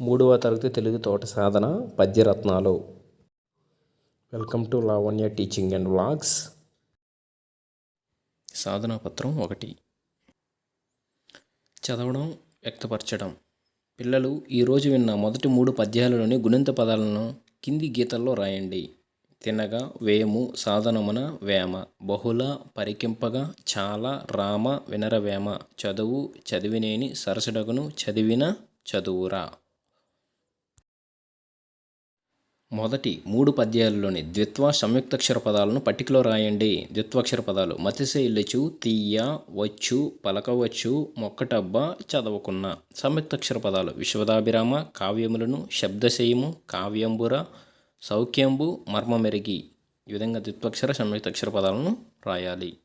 మూడవ తరగతి తెలుగు తోట సాధన పద్యరత్నాలు. Welcome to Lavanya teaching and vlogs సాధనా పత్రం ఒకటి. చదవడం వ్యక్తపరచడం. పిల్లలు ఈరోజు విన్న మొదటి మూడు పద్యాలలోని గుణింత పదాలను కింది గీతల్లో రాయండి. తినగా వేము సాధనమున వేమ. బహుళ పరికింపగా చాలా రామ వినరవేమ చదువు చదివినేని సరసడగును చదివిన చదువురా. మొదటి మూడు పద్యాలలోని ద్విత్వ సంయుక్తాక్షర పదాలను పట్టికలో రాయండి. ద్విత్వాక్షర పదాలు మతిశైలచు తీయ వచ్చు పలకవచ్చు మొక్కటబ్బ చదవకున్న. సంయుక్తాక్షర పదాలు విశ్వదాభిరామ కావ్యములను శబ్దశయము కావ్యంబుర సౌఖ్యంబు మర్మమెరిగి. ఈ విధంగా ద్విత్వాక్షర సంయుక్తాక్షర పదాలను రాయాలి.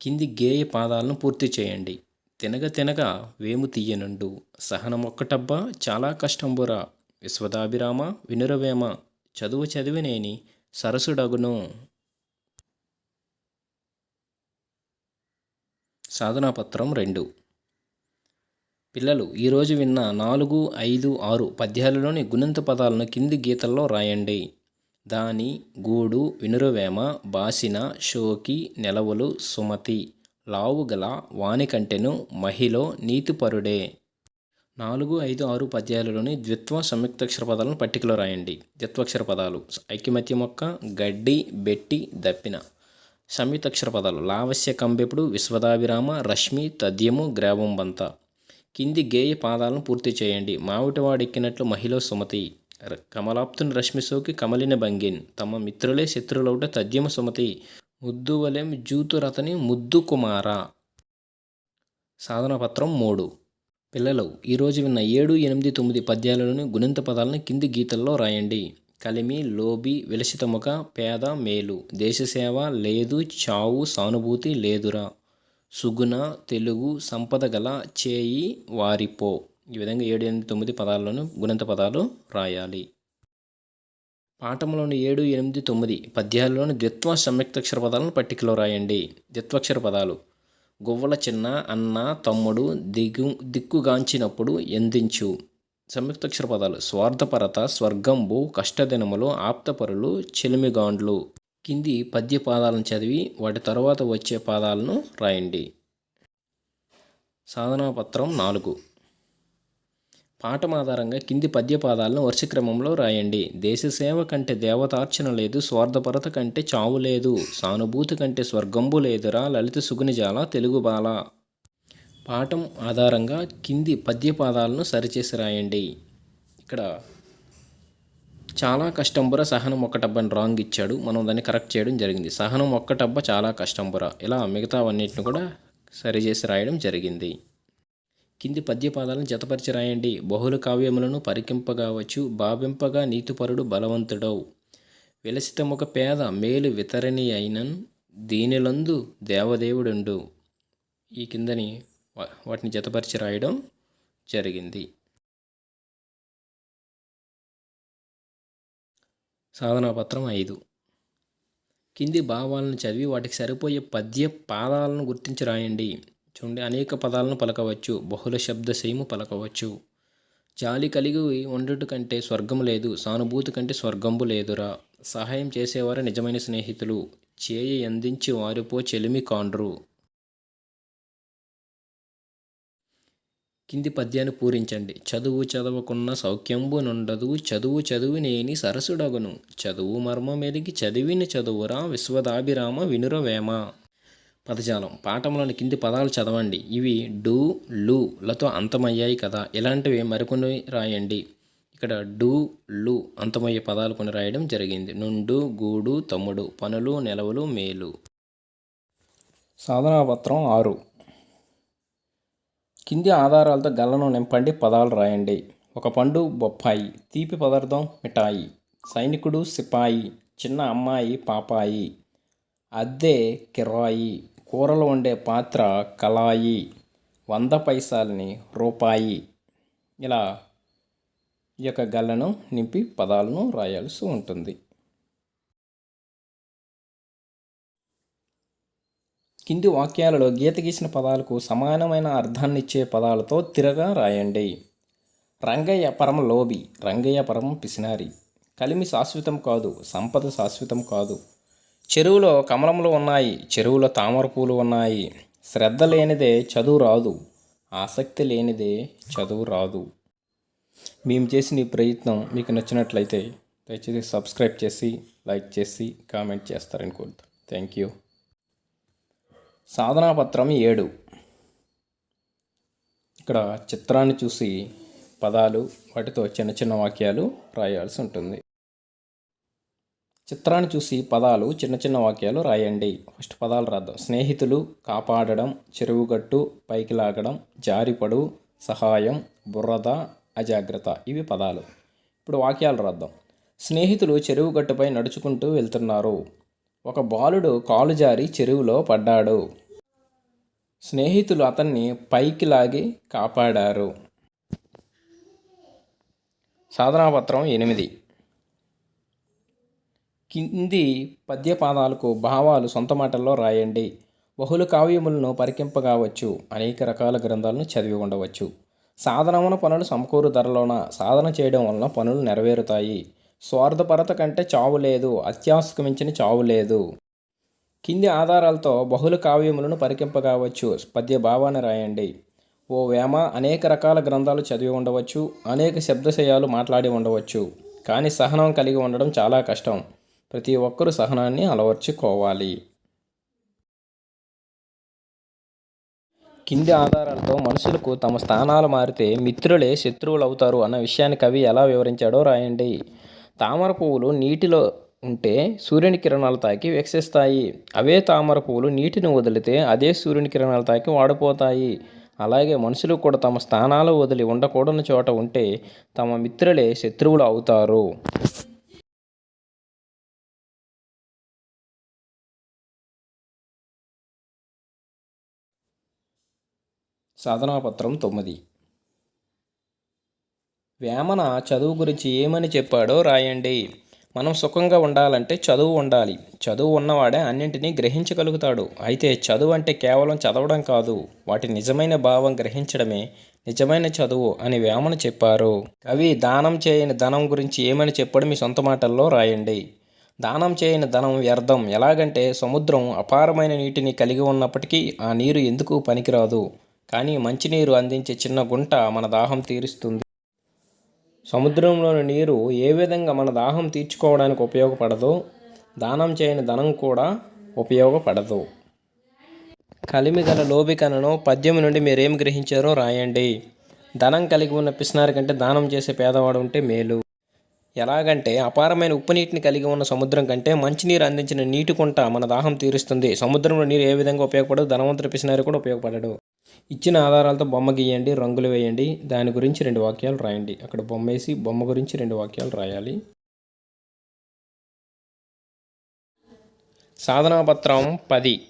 కింది గేయ పాదాలను పూర్తి చేయండి. తినగ తినగ వేము తీయనుండు. సహనమొక్కటబ్బా చాలా కష్టంబురా విశ్వదాభిరామ వినురవేమ చదువు చదివినేని సరసుడగును. సాధనాపత్రం రెండు. పిల్లలు ఈరోజు విన్న నాలుగు ఐదు ఆరు పద్యాలలోని గుణంత పదాలను కింది గీతల్లో రాయండి. దాని గూడు వినురవేమ బాసిన షోకి నెలవులు సుమతి. లావుగల వానికంటెను మహిళ నీతిపరుడే. నాలుగు ఐదు ఆరు పద్యాలలోని ద్విత్వ సంయుక్తాక్షర పదాలను పట్టికలో రాయండి. ద్విత్వాక్షర పదాలు ఐక్యమత్య మొక్క గడ్డి బెట్టి దప్పిన. సంయుక్తాక్షర పదాలు లావస్య కంబెపుడు విశ్వదాభిరామ రశ్మి తద్యము గ్రావం బంత కింది గేయ పాదాలను పూర్తి చేయండి. మావిటివాడెక్కినట్లు మహిళ సుమతి. కమలాప్తుని రశ్మి సోకి కమలిన భంగిన్. తమ మిత్రులే శత్రులవుట తద్యమ సుమతి. ముద్దువలెం జూతురతని ముద్దు కుమార. సాధనపత్రం మూడు. పిల్లలు ఈరోజు విన్న ఏడు ఎనిమిది తొమ్మిది పద్యాలలోని గుణింత పదాలను కింది గీతల్లో రాయండి. కలిమి లోబి విలసితముక పేద మేలు. దేశసేవ లేదు చావు సానుభూతి లేదురా. సుగుణ తెలుగు సంపద గల చేయి వారిపో. ఈ విధంగా ఏడు ఎనిమిది తొమ్మిది పదాలను గుణింత పదాలు రాయాలి. పాఠంలోని ఏడు ఎనిమిది తొమ్మిది పద్యాలలోని ద్విత్వ సంయుక్తాక్షర పదాలను పట్టికలో రాయండి. ద్విత్వాక్షర పదాలు. గువ్వల చిన్న అన్న తమ్ముడు దిగు దిక్కుగాంచినప్పుడు ఎందించు. సంయుక్తాక్షర పదాలు. స్వార్థపరత స్వర్గంబు కష్టదినములు ఆప్తపరులు చెలిమిగాండ్లు. కింది పద్య పాదాలను చదివి వాటి తరువాత వచ్చే పాదాలను రాయండి. సాధనాపత్రం నాలుగు. పాఠం ఆధారంగా కింది పద్యపాదాలను వరుస క్రమంలో రాయండి దేశసేవ కంటే దేవతార్చన లేదు స్వార్థపరత కంటే చావు లేదు సానుభూతి కంటే స్వర్గంబు లేదురా లలిత సుగునిజాల తెలుగు బాల. పాఠం ఆధారంగా కింది పద్యపాదాలను సరిచేసి రాయండి. ఇక్కడ చాలా కష్టంబుర సహనం ఒక్కటబ్బని రాంగ్ ఇచ్చాడు. మనం దాన్ని కరెక్ట్ చేయడం జరిగింది. సహనం ఒక్కటబ్బ చాలా కష్టంబుర. ఇలా మిగతావన్నిటిని కూడా సరిచేసి రాయడం జరిగింది. కింది పద్యపాదాలను జతపరిచి రాయండి బహుళ కావ్యములను పరికింపగావచ్చు భావింపగా నీతిపరుడు బలవంతుడవు విలసితముక పేద మేలు వితరణి అయినన్ దీనిలందు దేవదేవుడుండు. ఈ కిందని వాటిని జతపరిచి రాయడం జరిగింది సాధనాపత్రం ఐదు. కింది భావాలను చదివి వాటికి సరిపోయే పద్య పాదాలను గుర్తించి రాయండి చూడండి అనేక పదాలను పలకవచ్చు. బహుళ శబ్దశయము పలకవచ్చు. జాలి కలిగి ఉండట కంటే స్వర్గం లేదు. సానుభూతి కంటే స్వర్గంబు లేదురా. సహాయం చేసేవారు నిజమైన స్నేహితులు. చేయి అందించి వారిపో చెలిమి కాండ్రు. కింది పద్యాన్ని పూరించండి. చదువు చదవకున్న సౌఖ్యంబు నుండదు. చదువు చదువు నేని సరసుడగును. చదువు మర్మమెరిగి చదివిన చదువురా విశ్వదాభిరామ వినురవేమ. పదజాలం. పాఠంలోని కింది పదాలు చదవండి. ఇవి డు లు లతో అంతమయ్యాయి కదా. ఇలాంటివి మరికొన్ని రాయండి. ఇక్కడ డు లు అంతమయ్యే పదాలు కొన్ని రాయడం జరిగింది. నుండు గూడు తమ్ముడు పనులు నిలవలు మేలు. సాధనాపత్రం ఆరు. కింది ఆధారాలతో గల్లను నింపండి పదాలు రాయండి. ఒక పండు బొప్పాయి తీపి పదార్థం మిఠాయి సైనికుడు సిపాయి చిన్న అమ్మాయి పాపాయి అద్దె కిరాయి కూరలు వండే పాత్ర కళాయి వంద పైసల్ని రూపాయి. ఇలా ఈ యొక్క గల్లను నింపి పదాలను రాయాల్సి ఉంటుంది. కింది వాక్యాలలో గీత గీసిన పదాలకు సమానమైన అర్థాన్ని ఇచ్చే పదాలతో తిరగా రాయండి. రంగయ్య పరమ లోబి రంగయ్య పరమ పిసినారి. కలిమి శాశ్వతం కాదు సంపద శాశ్వతం కాదు. చెరువులో కమలములు ఉన్నాయి చెరువులో తామర పూలు ఉన్నాయి. శ్రద్ధ లేనిదే చదువు రాదు ఆసక్తి లేనిదే చదువు రాదు. మేము చేసిన ఈ ప్రయత్నం మీకు నచ్చినట్లయితే దయచేసి సబ్స్క్రైబ్ చేసి లైక్ చేసి కామెంట్ చేస్తారని కోరుతాం. Thank you. సాధనాపత్రం ఏడు. ఇక్కడ చిత్రాన్ని చూసి పదాలు వాటితో చిన్న చిన్న వాక్యాలు రాయాల్సి ఉంటుంది. చిత్రాన్ని చూసి పదాలు చిన్న చిన్న వాక్యాలు రాయండి. ఫస్ట్ పదాలు రాద్దాం. స్నేహితులు కాపాడడం చెరువుగట్టు పైకి లాగడం జారిపడు సహాయం బుర్రద అజాగ్రత్త ఇవి పదాలు. ఇప్పుడు వాక్యాలు రాద్దాం. స్నేహితులు చెరువు గట్టుపై నడుచుకుంటూ వెళ్తున్నారు. ఒక బాలుడు కాలు జారి చెరువులో పడ్డాడు. స్నేహితులు అతన్ని పైకి లాగి కాపాడారు. సాధనాపత్రం ఎనిమిది. కింది పద్యపాదాలకు భావాలు సొంత మాటల్లో రాయండి. బహుళ కావ్యములను పరికింపగావచ్చు. అనేక రకాల గ్రంథాలను చదివి ఉండవచ్చు. సాధనమున పనులు సమకూరు ధరలోన సాధన చేయడం వలన పనులు నెరవేరుతాయి. స్వార్థపరత కంటే చావు లేదు. అత్యాశకు మించిన చావు లేదు. కింది ఆధారాలతో బహుళ కావ్యములను పరికింపగావచ్చు. పద్య భావాన్ని రాయండి. ఓ వేమ అనేక రకాల గ్రంథాలు చదివి ఉండవచ్చు. అనేక శబ్దశయాలు మాట్లాడి ఉండవచ్చు. కానీ సహనం కలిగి ఉండడం చాలా కష్టం. ప్రతి ఒక్కరూ సహనాన్ని అలవర్చుకోవాలి. కింది ఆధారాలతో మనుషులకు తమ స్థానాలు మారితే మిత్రులే శత్రువులు అవుతారు అన్న విషయాన్ని కవి ఎలా వివరించాడో రాయండి. తామర పువ్వులు నీటిలో ఉంటే సూర్యుని కిరణాలు తాకి వికసిస్తాయి. అవే తామర పువ్వులు నీటిని వదిలితే అదే సూర్యుని కిరణాలు తాకి వాడిపోతాయి. అలాగే మనుషులు కూడా తమ స్థానాలు వదిలి ఉండకూడని చోట ఉంటే తమ మిత్రులే శత్రువులు అవుతారు. సాధనాపత్రం తొమ్మిది. వేమన చదువు గురించి ఏమని చెప్పాడో రాయండి. మనం సుఖంగా ఉండాలంటే చదువు ఉండాలి. చదువు ఉన్నవాడే అన్నింటినీ గ్రహించగలుగుతాడు. అయితే చదువు అంటే కేవలం చదవడం కాదు. వాటి నిజమైన భావం గ్రహించడమే నిజమైన చదువు అని వేమన చెప్పారు. కవి దానం చేయని ధనం గురించి ఏమని చెప్పడం మీ సొంత మాటల్లో రాయండి. దానం చేయని ధనం వ్యర్థం. ఎలాగంటే సముద్రం అపారమైన నీటిని కలిగి ఉన్నప్పటికీ ఆ నీరు ఎందుకు పనికిరాదు? కానీ మంచినీరు అందించే చిన్న గుంట మన దాహం తీరుస్తుంది. సముద్రంలోని నీరు ఏ విధంగా మన దాహం తీర్చుకోవడానికి ఉపయోగపడదో దానం చేయని ధనం కూడా ఉపయోగపడదు. కలిమి గల లోబికనను పద్యం నుండి మీరేం గ్రహించారో రాయండి. ధనం కలిగి ఉన్న పిసినారి కంటే దానం చేసే పేదవాడు ఉంటే మేలు. ఎలాగంటే అపారమైన ఉప్పు నీటిని కలిగి ఉన్న సముద్రం కంటే మంచినీరు అందించిన నీటి కుంట మన దాహం తీరుస్తుంది. సముద్రంలో నీరు ఏ విధంగా ఉపయోగపడదు ధనవంతుడు పిసినారి కూడా ఉపయోగపడడు. ఇచ్చిన ఆధారాలతో బొమ్మ గీయండి రంగులు వేయండి దాని గురించి రెండు వాక్యాలు రాయండి. అక్కడ బొమ్మ వేసి బొమ్మ గురించి రెండు వాక్యాలు రాయాలి. సాధనాపత్రం పది.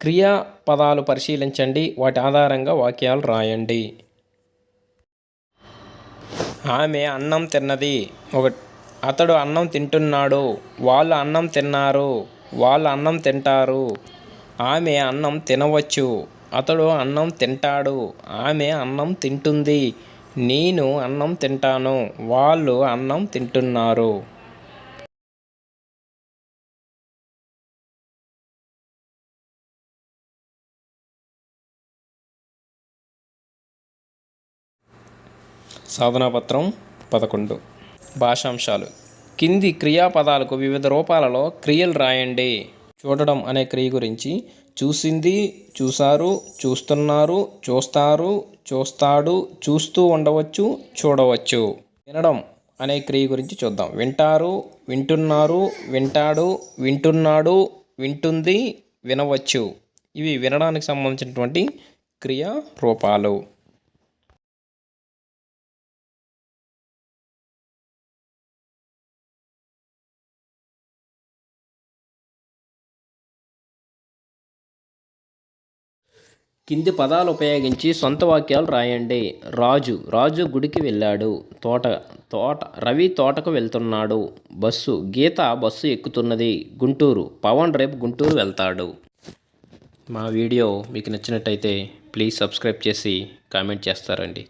క్రియా పదాలు పరిశీలించండి వాటి ఆధారంగా వాక్యాలు రాయండి. ఆమె అన్నం తిన్నది. ఒక అతడు అన్నం తింటున్నాడు. వాళ్ళు అన్నం తిన్నారు. వాళ్ళు అన్నం తింటారు. ఆమె అన్నం తినవచ్చు. అతడు అన్నం తింటాడు. ఆమె అన్నం తింటుంది. నేను అన్నం తింటాను. వాళ్ళు అన్నం తింటున్నారు. సాధనాపత్రం పదకొండు. భాషాంశాలు. కింది క్రియాపదాలకు వివిధ రూపాలలో క్రియలు రాయండి. చూడడం అనే క్రియ గురించి చూసింది చూశారు చూస్తున్నారు చూస్తారు చూస్తాడు చూస్తూ ఉండవచ్చు చూడవచ్చు. వినడం అనే క్రియ గురించి చూద్దాం. వింటారు వింటున్నారు వింటాడు వింటున్నాడు వింటుంది వినవచ్చు. ఇవి వినడానికి సంబంధించినటువంటి క్రియా రూపాలు కింది పదాలు ఉపయోగించి సొంత వాక్యాలు రాయండి. రాజు రాజు గుడికి వెళ్ళాడు. తోట తోట రవి తోటకు వెళ్తున్నాడు. బస్సు గీత బస్సు ఎక్కుతున్నది. గుంటూరు పవన్ రేపు గుంటూరు వెళ్తాడు. మా వీడియో మీకు నచ్చినట్టయితే ప్లీజ్ సబ్స్క్రైబ్ చేసి కామెంట్ చేస్తారండి.